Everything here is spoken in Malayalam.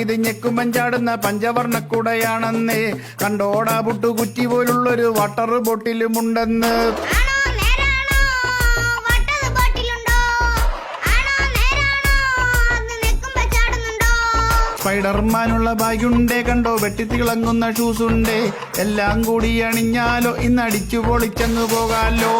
ഇത് ഞെക്കുമ്പൻ പഞ്ചവർണ പഞ്ചവർണക്കുടയാണെന്നേ. കണ്ടോടാ പുട്ടുകുറ്റി പോലുള്ളൊരു വാട്ടർ ബോട്ടിലുമുണ്ടെന്ന് നേരാണോ? ആണോ നേരാണോ? സ്പൈഡർമാനുള്ള ബാഗുണ്ടേ കണ്ടോ? വെട്ടിത്തിളങ്ങുന്ന ഷൂസ് ഉണ്ടേ എല്ലാം കൂടി അണിഞ്ഞാലോ ഇന്ന് അടിച്ചു പൊളിച്ചങ്ങ് പോകാലോ.